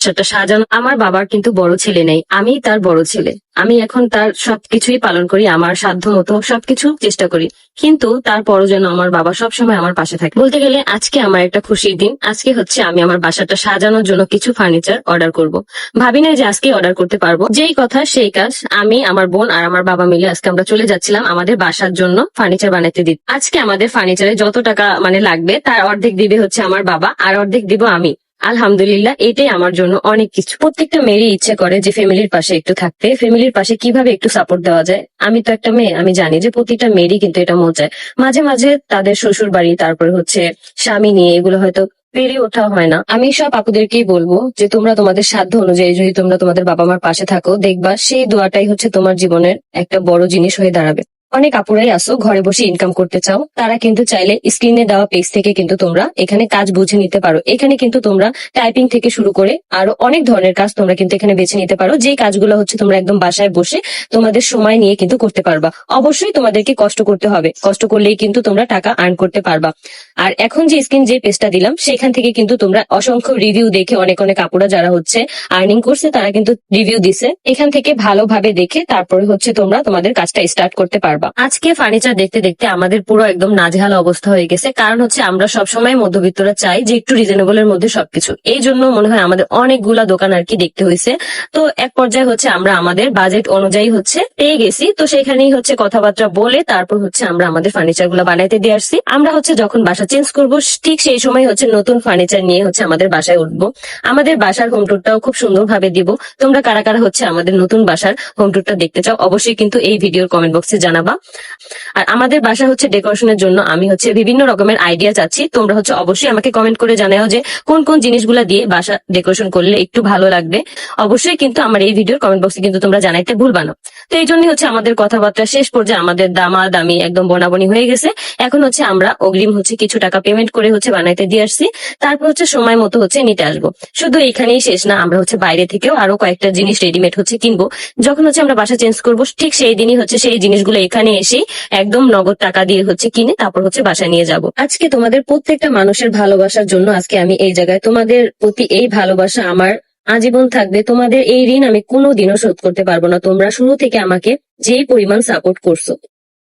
সেটা সাজানো। আমার বাবার কিন্তু বড় ছেলে নেই আমি তার বড় ছেলে। আমি এখন তার সবকিছুই পালন করি, আমার সাধ্য মতো সবকিছু চেষ্টা করি। কিন্তু তারপরও যেন আমার বাবা সবসময় আমার পাশে থাকে। বলতে গেলে আজকে আমার একটা খুশির দিন। আজকে হচ্ছে আমি আমার বাসাটা সাজানোর জন্য কিছু ফার্নিচার অর্ডার করব। ভাবি নাই যে আজকে অর্ডার করতে পারব। যেই কথা, সেই কাজ আমি, আমার বোন আর আমার বাবা মিলে আজকে আমরা চলে যাচ্ছিলাম আমাদের বাসার জন্য ফার্নিচার বানাতে দিতে। আজকে আমাদের ফার্নিচারে যত টাকা মানে লাগবে, তার অর্ধেক দিবে হচ্ছে আমার বাবা, আর অর্ধেক দিব আমি। আলহামদুলিল্লাহ, এটাই আমার জন্য অনেক কিছু। প্রত্যেকটা মেয়েরই ইচ্ছে করে যে ফ্যামিলির পাশে একটু থাকতে। ফ্যামিলির পাশে কীভাবে একটু সাপোর্ট দেওয়া যায়? আমি তো একটা মেয়ে, আমি জানি যে প্রতিটা মেয়েরই কিন্তু এটা মন চায়। মাঝে মাঝে তাদের শ্বশুর বাড়ি তারপরে হচ্ছে স্বামী নিয়ে এগুলো হয়তো পেরে ওঠা হয় না। আমি সব আপুদেরকেই বলব যে তোমরা তোমাদের সাধ্য অনুযায়ী যদি তোমরা তোমাদের বাবা মার পাশে থাকো, দেখবা সেই দোয়াটাই হচ্ছে তোমার জীবনের একটা বড় জিনিস হয়ে দাঁড়াবে। অনেক আপুরাই আসো, ঘরে বসে ইনকাম করতে চাও। তারা কিন্তু চাইলে স্ক্রিনে দেওয়া পেজ থেকে কিন্তু তোমরা এখানে কাজ বুঝে নিতে পারো। এখানে কিন্তু তোমরা টাইপিং থেকে শুরু করে আরও অনেক ধরনের কাজ তোমরা কিন্তু এখানে বেছে নিতে পারো। যে কাজগুলো হচ্ছে তোমরা একদম বাসায় বসে তোমাদের সময় নিয়ে কিন্তু করতে পারবা। অবশ্যই তোমাদেরকে কষ্ট করতে হবে। কষ্ট করলেই কিন্তু তোমরা টাকা আর্ন করতে পারবা। আর এখন যে স্ক্রিন যে পেজটা দিলাম, সেখান থেকে কিন্তু তোমরা অসংখ্য রিভিউ দেখে অনেক অনেক আপুরা যারা হচ্ছে আর্নিং করছে, তারা কিন্তু রিভিউ দিছে। এখান থেকে ভালোভাবে দেখে তারপরে হচ্ছে তোমরা তোমাদের কাজটা স্টার্ট করতে পারবা। আজকে ফার্নিচার দেখতে দেখতে আমাদের পুরো একদম নাজেহাল অবস্থা হয়ে গেছে। কারণ হচ্ছে আমরা সবসময় মধ্যবিত্তরা চাই যে একটু রিজনেবল এর মধ্যে সবকিছু। এই জন্য মনে হয় আমাদের অনেকগুলা দোকান আর কি দেখতে হয়েছে তো এক পর্যায়ে হচ্ছে আমরা আমাদের বাজেট অনুযায়ী হচ্ছে পেয়ে গেছি। তো সেখানেই হচ্ছে কথাবার্তা বলে তারপর হচ্ছে আমরা আমাদের ফার্নিচারগুলো বানাইতে দিয়ে আসছি। আমরা হচ্ছে যখন বাসা চেঞ্জ করব, ঠিক সেই সময় হচ্ছে নতুন ফার্নিচার নিয়ে হচ্ছে আমাদের বাসায় উঠবো। আমাদের বাসার হোম টুরটাও খুব সুন্দর ভাবে দিব। তোমরা কারা কারা হচ্ছে আমাদের নতুন বাসার হোম টুরটা দেখতে চাও, অবশ্যই কিন্তু এই ভিডিওর কমেন্ট বক্সে জানাবা। আর আমাদের বাসা হচ্ছে ডেকোরেশনের জন্য। আমি হচ্ছে বিভিন্ন রকমের আইডিয়া চাচ্ছি। তোমরা হচ্ছে অবশ্যই আমাকে কমেন্ট করে জানাও যে কোন কোন জিনিসগুলা দিয়ে বাসা ডেকোরেশন করলে একটু ভালো লাগবে। অবশ্যই কিন্তু আমার এই ভিডিওর কমেন্ট বক্সে কিন্তু তোমরা জানাইতে ভুলবা না। তো এই জন্যই হচ্ছে আমাদের কথাবার্তা শেষ পর্যায়ে আমাদের দামা দামি একদম বনাবনি হয়ে গেছে। এখন হচ্ছে আমরা অগ্রিম হচ্ছে কিছু টাকা পেমেন্ট করে হচ্ছে বানাইতে দিয়ে আসছি। তারপর হচ্ছে সময় মতো হচ্ছে নিতে আসব। শুধু এখানেই শেষ না, আমরা হচ্ছে বাইরে থেকেও আরও কয়েকটা জিনিস রেডিমেড হচ্ছে কিনবো। যখন হচ্ছে আমরা বাসা চেঞ্জ করব, ঠিক সেই দিনই হচ্ছে সেই জিনিসগুলো এখানে এসে একদম নগদ টাকা দিয়ে হচ্ছে কিনে তারপর হচ্ছে বাসা নিয়ে যাব। আজকে তোমাদের প্রত্যেকটা মানুষের ভালোবাসার জন্য আজকে আমি এই জায়গায় তোমাদের প্রতি এই ভালোবাসা আমার আজীবন থাকবে, তোমাদের এই ঋণ আমি কোনোদিনও শোধ করতে পারব না। তোমরা শুরু থেকে আমাকে যেই পরিমাণ সাপোর্ট করছ।